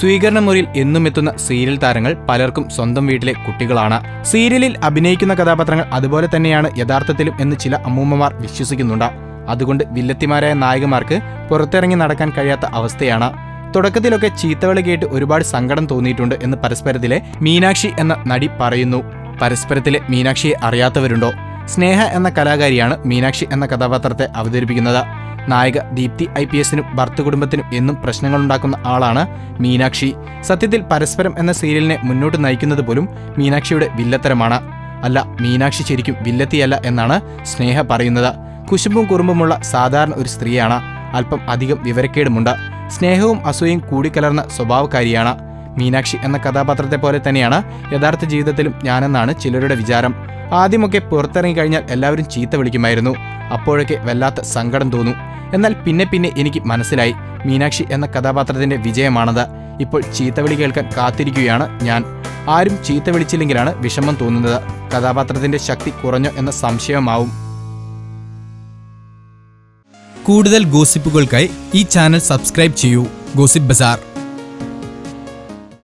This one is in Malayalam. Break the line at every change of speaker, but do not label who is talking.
സ്വീകരണ മുറിയിൽ എന്നും എത്തുന്ന സീരിയൽ താരങ്ങൾ പലർക്കും സ്വന്തം വീട്ടിലെ കുട്ടികളാണ്. സീരിയലിൽ അഭിനയിക്കുന്ന കഥാപാത്രങ്ങൾ അതുപോലെ തന്നെയാണ് യഥാർത്ഥത്തിലും എന്ന് ചില അമ്മൂമ്മമാർ വിശ്വസിക്കുന്നുണ്ട്. അതുകൊണ്ട് വില്ലത്തിമാരായ നായകന്മാർക്ക് പുറത്തിറങ്ങി നടക്കാൻ കഴിയാത്ത അവസ്ഥയാണ്. തുടക്കത്തിലൊക്കെ ചീത്തവിളി കേട്ട് ഒരുപാട് സങ്കടം തോന്നിയിട്ടുണ്ട് എന്ന് പരസ്പരത്തിലെ മീനാക്ഷി എന്ന നടി പറയുന്നു. പരസ്പരത്തിലെ മീനാക്ഷിയെ അറിയാത്തവരുണ്ടോ? സ്നേഹ എന്ന കലാകാരിയാണ് മീനാക്ഷി എന്ന കഥാപാത്രത്തെ അവതരിപ്പിക്കുന്നത്. നായിക ദീപ്തി ഐ പി എസിനും ഭർത്തു കുടുംബത്തിനും എന്നും പ്രശ്നങ്ങളുണ്ടാക്കുന്ന ആളാണ് മീനാക്ഷി. സത്യത്തിൽ പരസ്പരം എന്ന സീരിയലിനെ മുന്നോട്ട് നയിക്കുന്നത് പോലും മീനാക്ഷിയുടെ വില്ലത്തരമാണ്. അല്ല മീനാക്ഷി ശരിക്കും വില്ലത്തിയല്ല എന്നാണ് സ്നേഹ പറയുന്നത്. കുശുമ്പും കുറുമ്പുമുള്ള സാധാരണ ഒരു സ്ത്രീയാണ്. അല്പം അധികം വിവരക്കേടുമുണ്ട്. സ്നേഹവും അസൂയയും കൂടിക്കലർന്ന സ്വഭാവക്കാരിയാണ് മീനാക്ഷി എന്ന കഥാപാത്രത്തെ പോലെ തന്നെയാണ് യഥാർത്ഥ ജീവിതത്തിലും ഞാനെന്നാണ് ചിലരുടെ വിചാരം. ആദ്യമൊക്കെ പുറത്തിറങ്ങി കഴിഞ്ഞാൽ എല്ലാവരും ചീത്ത വിളിക്കുമായിരുന്നു. അപ്പോഴൊക്കെ വല്ലാത്ത സങ്കടം തോന്നും. എന്നാൽ പിന്നെ പിന്നെ എനിക്ക് മനസ്സിലായി. മീനാക്ഷി എന്ന കഥാപാത്രത്തിന്റെ വിജയമാണത്. ഇപ്പോൾ ചീത്തവിളി കേൾക്കാൻ കാത്തിരിക്കുകയാണ് ഞാൻ. ആരും ചീത്ത വിളിച്ചില്ലെങ്കിലാണ് വിഷമം തോന്നുന്നത്. കഥാപാത്രത്തിന്റെ ശക്തി കുറഞ്ഞോ എന്ന സംശയമാവും. കൂടുതൽ ഗോസിപ്പുകൾക്കായി ഈ ചാനൽ സബ്സ്ക്രൈബ് ചെയ്യൂ. ഗോസിപ്പ് ബസാർ.